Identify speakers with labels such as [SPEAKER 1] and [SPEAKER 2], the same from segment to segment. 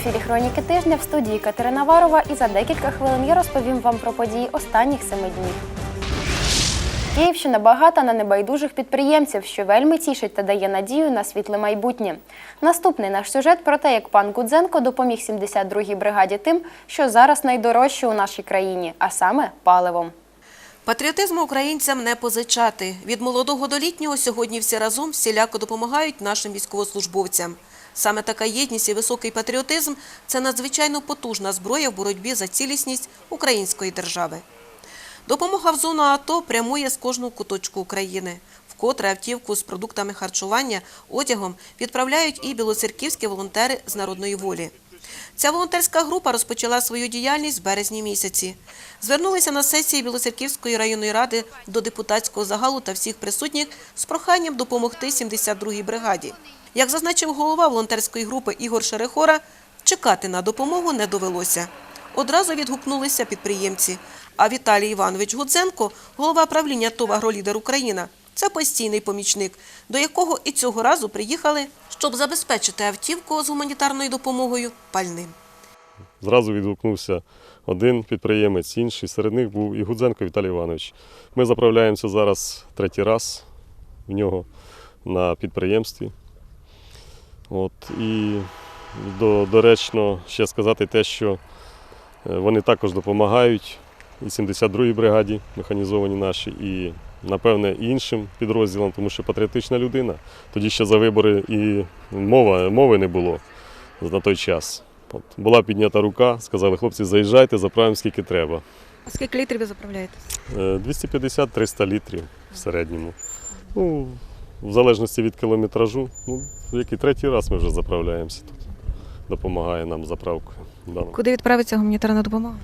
[SPEAKER 1] ефірі Хроніки тижня в студії Катерина Варова і за декілька хвилин я розповім вам про події останніх семи днів. Київщина багата на небайдужих підприємців, що вельми тішить та дає надію на світле майбутнє. Наступний наш сюжет про те, як пан Гудзенко допоміг 72-й бригаді тим, що зараз найдорожче у нашій країні, а саме паливом.
[SPEAKER 2] Патріотизму українцям не позичати. Від молодого до літнього сьогодні всі разом всіляко допомагають нашим військовослужбовцям. Саме така єдність і високий патріотизм – це надзвичайно потужна зброя в боротьбі за цілісність української держави. Допомога в зону АТО прямує з кожного куточку України. Вкотре автівку з продуктами харчування, одягом відправляють і білоцерківські волонтери з народної волі. Ця волонтерська група розпочала свою діяльність з березні місяці. Звернулися на сесії Білоцерківської районної ради до депутатського загалу та всіх присутніх з проханням допомогти 72-й бригаді. Як зазначив голова волонтерської групи Ігор Шерехора, чекати на допомогу не довелося. Одразу відгукнулися підприємці. А Віталій Іванович Гудзенко, голова правління ТОВ «Агролідер Україна», це постійний помічник, до якого і цього разу приїхали, щоб забезпечити автівку з гуманітарною допомогою пальним.
[SPEAKER 3] Зразу відгукнувся один підприємець, інший. Серед них був і Гудзенко Віталій Іванович. Ми заправляємося зараз третій раз в нього на підприємстві. От, і до, доречно ще сказати те, що е, вони також допомагають і 72-й бригаді, механізовані наші, і, напевне, іншим підрозділам, тому що патріотична людина. Тоді ще за вибори і мова, мови не було на той час. От, була піднята рука, сказали, хлопці, заїжджайте, заправимо скільки треба.
[SPEAKER 4] А скільки літрів ви заправляєте?
[SPEAKER 3] Е, 250-300 літрів в середньому. Ну, в залежності від кілометражу. Ну, який третій раз ми вже заправляємося тут. Допомагає нам заправка. дана.
[SPEAKER 4] Куди відправиться гуманітарна допомога?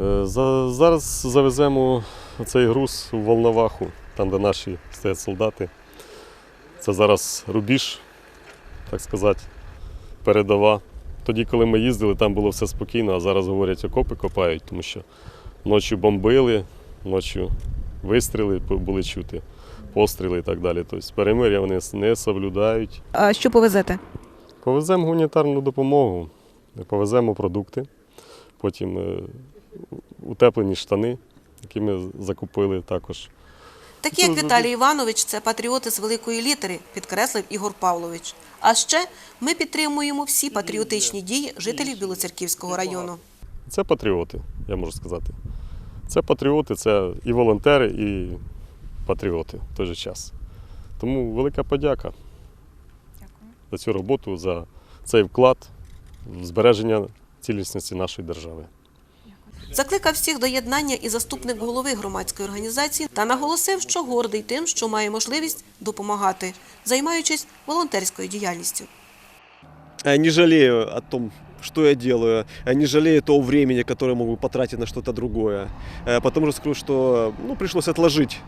[SPEAKER 3] Е, За, зараз завеземо цей груз у Волноваху, там, де наші стоять солдати. Це зараз рубіж, так сказати, передова. Тоді, коли ми їздили, там було все спокійно, а зараз говорять, окопи копають, тому що ночі бомбили, ночі вистріли були чути, постріли і так далі. Тобто перемир'я вони не соблюдають.
[SPEAKER 4] А що повезете?
[SPEAKER 3] Повеземо гуманітарну допомогу, повеземо продукти, потім е, утеплені штани, які ми закупили також.
[SPEAKER 2] Такі, як Віталій Іванович, це патріоти з великої літери, підкреслив Ігор Павлович. А ще ми підтримуємо всі патріотичні дії жителів Білоцерківського району.
[SPEAKER 3] Це патріоти, я можу сказати. Це патріоти, це і волонтери, і патріоти в той же час. Тому велика подяка за цю роботу, за цей вклад в збереження цілісності нашої держави.
[SPEAKER 2] Закликав всіх до єднання і заступник голови громадської організації та наголосив, що гордий тим, що має можливість допомагати, займаючись волонтерською діяльністю.
[SPEAKER 5] Э, не жалею о том, что я делаю, э, не жалею того времени, которое мог бы потратить на что-то другое. Э, Потому что скажу, что ну, пришлось отложить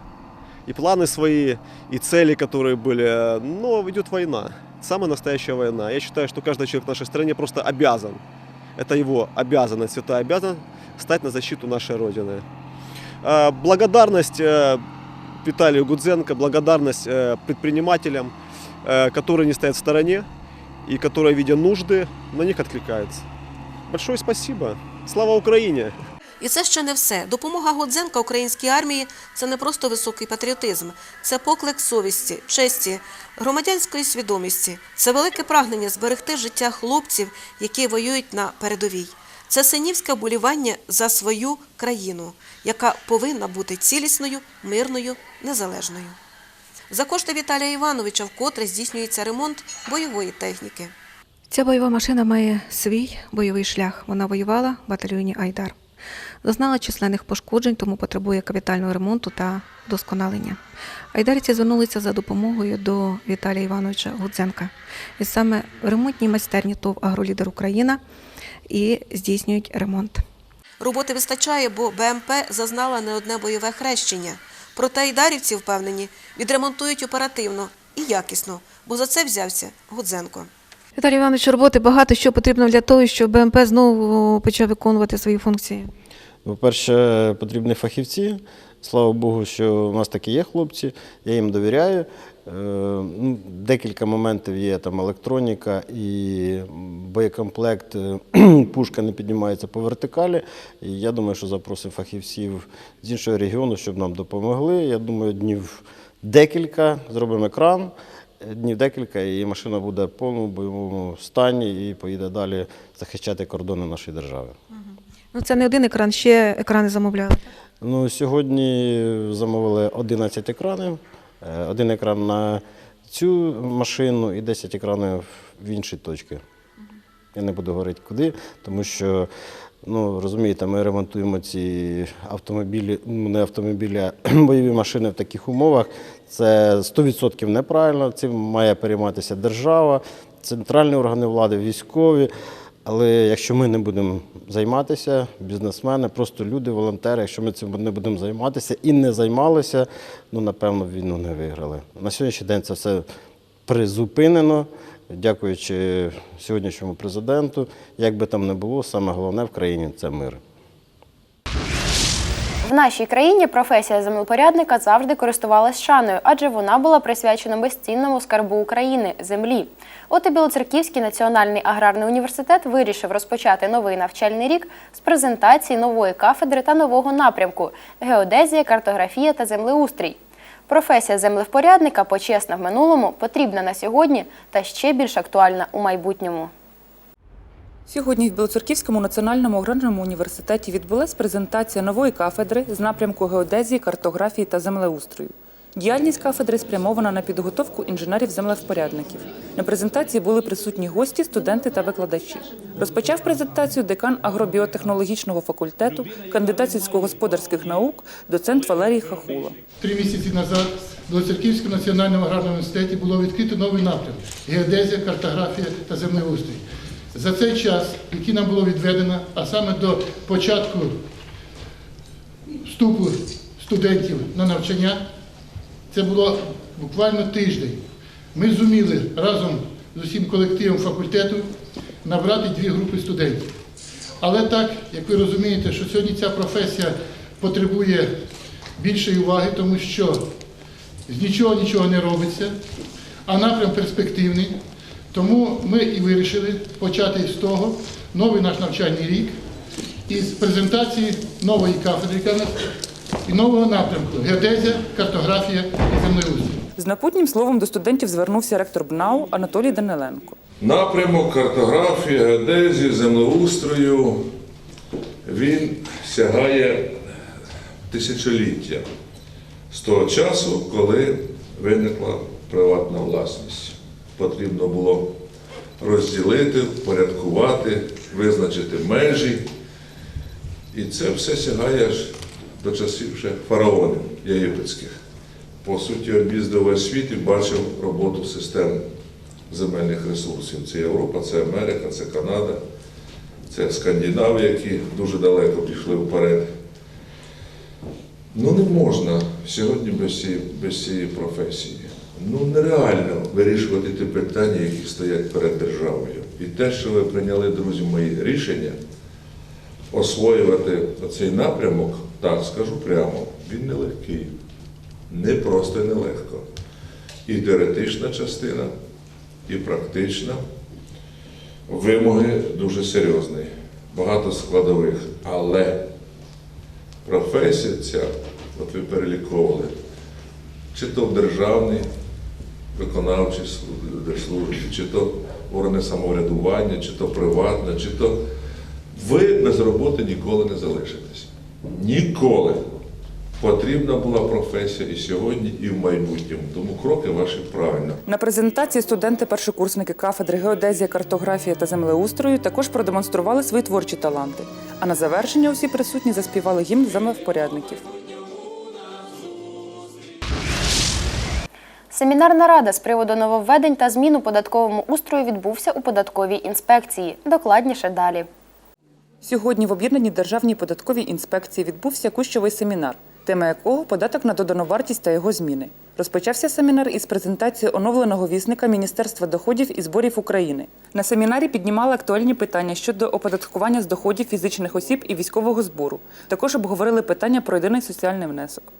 [SPEAKER 5] и планы свои, и цели, которые были. Но идет война, самая настоящая война. Я считаю, что каждый человек в нашей стране просто обязан, это его обязанность, святая обязан стать на защиту нашей Родины. Э, Благодарность э, Виталию Гудзенко, благодарность э, предпринимателям, э, которые не стоят в стороне, и которые, видя нужды, на них откликаются. Большое спасибо. Слава Украине!
[SPEAKER 2] І це ще не все. Допомога Годзенка українській армії це не просто високий патріотизм, це поклик совісті, честі, громадянської свідомості. Це велике прагнення зберегти життя хлопців, які воюють на передовій. Це синівське вболівання за свою країну, яка повинна бути цілісною, мирною, незалежною. За кошти Віталія Івановича вкотре здійснюється ремонт бойової техніки.
[SPEAKER 4] Ця бойова машина має свій бойовий шлях. Вона воювала в батальйоні Айдар. Зазнала численних пошкоджень, тому потребує капітального ремонту та вдосконалення. Айдарівці звернулися за допомогою до Віталія Івановича Гудзенка. І саме в ремонтній майстерні ТОВ «Агролідер Україна» і здійснюють ремонт.
[SPEAKER 2] Роботи вистачає, бо БМП зазнала не одне бойове хрещення. Проте айдарівці впевнені, відремонтують оперативно і якісно, бо за це взявся Гудзенко.
[SPEAKER 4] Віталій Іванович, роботи багато що потрібно для того, щоб БМП знову почав виконувати свої функції.
[SPEAKER 6] По-перше, потрібні фахівці. Слава Богу, що у нас такі є хлопці, я їм довіряю. Е, ну, Декілька моментів є там електроніка і боєкомплект, е, пушка не піднімається по вертикалі. І я думаю, що запросимо фахівців з іншого регіону, щоб нам допомогли. Я думаю, днів декілька зробимо екран. е, Днів декілька, і машина буде в повному бойовому стані і поїде далі захищати кордони нашої держави.
[SPEAKER 4] Ну, це не один екран, ще екрани замовляли.
[SPEAKER 6] Ну, сьогодні замовили 11 екранів. Е, Один екран на цю машину і 10 екранів в інші точки. Я не буду говорити куди, тому що, ну, розумієте, ми ремонтуємо ці автомобілі, ну, не автомобілі, а бойові машини в таких умовах. Це 100% неправильно. Цим має перейматися держава, центральні органи влади, військові. Але якщо ми не будемо займатися, бізнесмени, просто люди, волонтери, якщо ми цим не будемо займатися і не займалися, ну напевно війну не виграли. На сьогоднішній день це все призупинено, дякуючи сьогоднішньому президенту. Як би там не було, саме головне в країні це мир.
[SPEAKER 1] В нашій країні професія землепорядника завжди користувалась шаною, адже вона була присвячена безцінному скарбу України землі. От і Білоцерківський національний аграрний університет вирішив розпочати новий навчальний рік з презентації нової кафедри та нового напрямку геодезія, картографія та землеустрій. Професія землевпорядника почесна в минулому, потрібна на сьогодні та ще більш актуальна у майбутньому.
[SPEAKER 7] Сьогодні в Білоцерківському національному аграрному університеті відбулась презентація нової кафедри з напрямку геодезії, картографії та землеустрою. Діяльність кафедри спрямована на підготовку інженерів-землевпорядників. На презентації були присутні гості, студенти та викладачі. Розпочав презентацію декан агробіотехнологічного факультету, кандидат сільськогосподарських наук, доцент Валерій Хахула.
[SPEAKER 8] Три місяці назад в Білоцерківському національному аграрному університеті було відкрито новий напрям геодезія, картографія та землеустрій. За цей час, який нам було відведено, а саме до початку вступу студентів на навчання, це було буквально тиждень. Ми зуміли разом з усім колективом факультету набрати дві групи студентів. Але так, як ви розумієте, що сьогодні ця професія потребує більшої уваги, тому що з нічого нічого не робиться, а напрям перспективний. Тому ми і вирішили почати з того новий наш навчальний рік із презентації нової кафедри і нового напрямку геодезія, картографія і землеустрій.
[SPEAKER 7] З напутнім словом до студентів звернувся ректор БНАУ Анатолій Даниленко.
[SPEAKER 9] Напрямок картографії, геодезії, землеустрою він сягає тисячоліття з того часу, коли виникла приватна власність. Потрібно було розділити, впорядкувати, визначити межі. І це все сягає аж до часів ще фараонів єгипетських. По суті, об'їздив весь світ і бачив роботу систем земельних ресурсів. Це Європа, це Америка, це Канада, це Скандинавія, які дуже далеко пішли вперед. Ну не можна сьогодні без цієї, без цієї професії. Ну нереально вирішувати ті питання, які стоять перед державою. І те, що ви прийняли, друзі мої, рішення освоювати цей напрямок, так скажу прямо, він нелегкий. Не просто нелегко. І теоретична частина, і практична. Вимоги дуже серйозні, багато складових. Але професія ця, от ви переліковували, чи то в державній виконавчій службі, службі, чи то органи самоврядування, чи то приватна, чи то ви без роботи ніколи не залишитесь. Ніколи. Потрібна була професія і сьогодні, і в майбутньому. Тому кроки ваші правильно.
[SPEAKER 7] На презентації студенти-першокурсники кафедри геодезія, картографія та землеустрою також продемонстрували свої творчі таланти. А на завершення усі присутні заспівали гімн землевпорядників.
[SPEAKER 1] Семінарна рада з приводу нововведень та змін у податковому устрою відбувся у податковій інспекції. Докладніше далі.
[SPEAKER 7] Сьогодні в об'єднаній державній податковій інспекції відбувся кущовий семінар, тема якого податок на додану вартість та його зміни. Розпочався семінар із презентації оновленого вісника Міністерства доходів і зборів України. На семінарі піднімали актуальні питання щодо оподаткування з доходів фізичних осіб і військового збору. Також обговорили питання про єдиний соціальний внесок.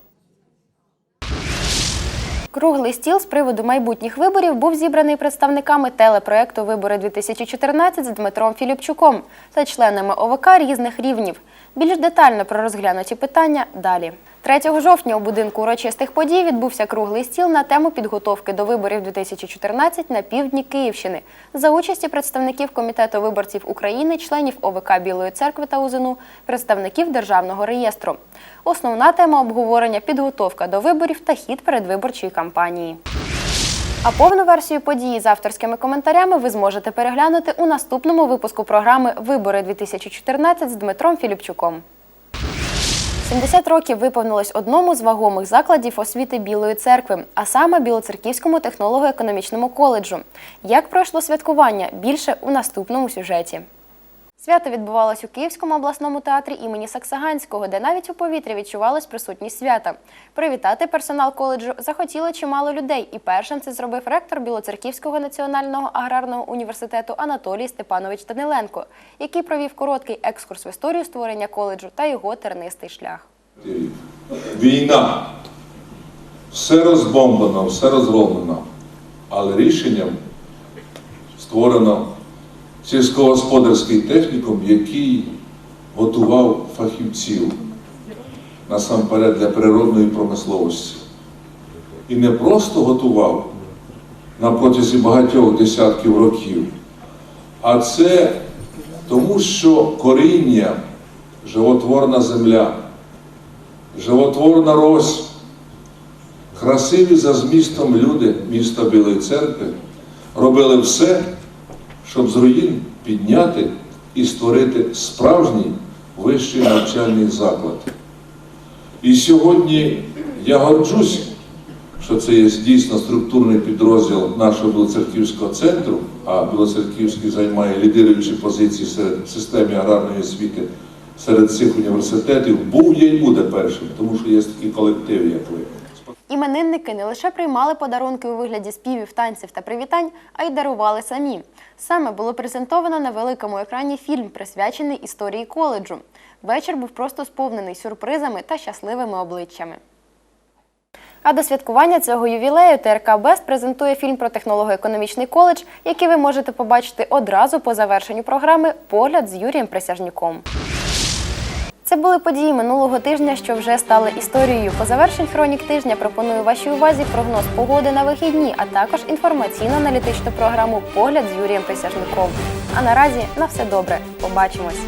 [SPEAKER 1] Круглий стіл з приводу майбутніх виборів був зібраний представниками телепроекту Вибори 2014 з Дмитром Філіпчуком та членами ОВК різних рівнів. Більш детально про розглянуті питання далі. 3 жовтня у будинку урочистих подій відбувся круглий стіл на тему підготовки до виборів 2014 на півдні Київщини за участі представників комітету виборців України, членів ОВК Білої церкви та УЗНУ, представників державного реєстру. Основна тема обговорення підготовка до виборів та хід передвиборчої кампанії. А повну версію події з авторськими коментарями ви зможете переглянути у наступному випуску програми Вибори 2014 з Дмитром Філіпчуком. 70 років виповнилось одному з вагомих закладів освіти Білої церкви, а саме Білоцерківському технолого-економічному коледжу. Як пройшло святкування? Більше у наступному сюжеті. Свято відбувалось у Київському обласному театрі імені Саксаганського, де навіть у повітрі відчувалась присутність свята. Привітати персонал коледжу захотіло чимало людей, і першим це зробив ректор Білоцерківського національного аграрного університету Анатолій Степанович Даниленко, який провів короткий екскурс в історію створення коледжу та його тернистий шлях.
[SPEAKER 10] Війна. Все розбомблено, все розроблено. Але рішенням створено сільськогосподарський технікум, який готував фахівців насамперед для природної промисловості. І не просто готував на протязі багатьох десятків років, а це тому, що коріння, животворна земля, животворна рось, красиві за змістом люди міста Білої церкви робили все, щоб з руїн підняти і створити справжній вищий навчальний заклад. І сьогодні я горджусь, що це є дійсно структурний підрозділ нашого Білоцерківського центру, а Білоцерківський займає лідируючі позиції серед в системі аграрної освіти серед цих університетів, був є і буде першим, тому що є такі колективи, як ви.
[SPEAKER 1] Іменинники не лише приймали подарунки у вигляді співів, танців та привітань, а й дарували самі. Саме було презентовано на великому екрані фільм, присвячений історії коледжу. Вечір був просто сповнений сюрпризами та щасливими обличчями. А до святкування цього ювілею ТРК Бест презентує фільм про технолого-економічний коледж, який ви можете побачити одразу по завершенню програми Погляд з Юрієм Присяжнюком. Це були події минулого тижня, що вже стали історією. По завершень хронік тижня пропоную вашій увазі прогноз погоди на вихідні, а також інформаційно-аналітичну програму Погляд з Юрієм Присяжником. А наразі на все добре. Побачимось.